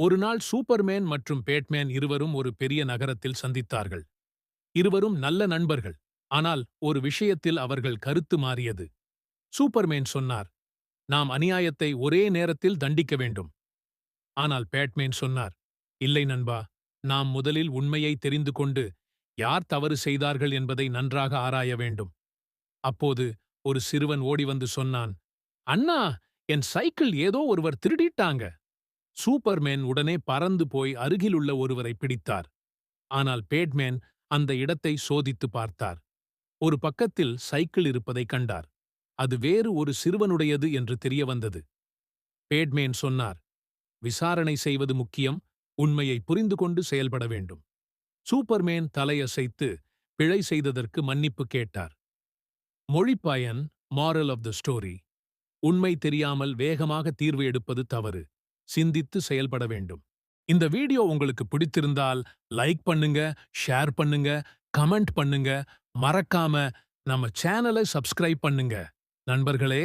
ஒருநாள் சூப்பர்மேன் மற்றும் பேட்மேன் இருவரும் ஒரு பெரிய நகரத்தில் சந்தித்தார்கள். இருவரும் நல்ல நண்பர்கள். ஆனால் ஒரு விஷயத்தில் அவர்கள் கருத்து மாறியது. சூப்பர்மேன் சொன்னார் நாம் அநியாயத்தை ஒரே நேரத்தில் தண்டிக்க வேண்டும். ஆனால் பேட்மேன் சொன்னார் இல்லை நண்பா நாம் முதலில் உண்மையை தெரிந்து கொண்டு யார் தவறு செய்தார்கள் என்பதை நன்றாக ஆராய வேண்டும். அப்போது ஒரு சிறுவன் ஓடி வந்து சொன்னான் அண்ணா என் சைக்கிள் ஏதோ ஒருவர் திருடிட்டாங்க. சூப்பர்மேன் உடனே பறந்து போய் அருகிலுள்ள ஒருவரை பிடித்தார். ஆனால் பேட்மேன் அந்த இடத்தை சோதித்து பார்த்தார். ஒரு பக்கத்தில் சைக்கிள் இருப்பதைக் கண்டார். அது வேறு ஒரு சிறுவனுடையது என்று தெரிய வந்தது. பேட்மேன் சொன்னார் விசாரணை செய்வது முக்கியம். உண்மையை புரிந்து கொண்டு செயல்பட வேண்டும். சூப்பர்மேன் தலையசைத்து பிழை செய்ததற்கு மன்னிப்பு கேட்டார். மொழிப்பயன் மாரல் ஆஃப் த ஸ்டோரி உண்மை தெரியாமல் வேகமாக தீர்வு எடுப்பது தவறு. சிந்தித்து செயல்பட வேண்டும். இந்த வீடியோ உங்களுக்கு பிடித்திருந்தால் லைக் பண்ணுங்க ஷேர் பண்ணுங்க கமெண்ட் பண்ணுங்க. மறக்காம நம்ம சேனலை சப்ஸ்கிரைப் பண்ணுங்க. நண்பர்களே!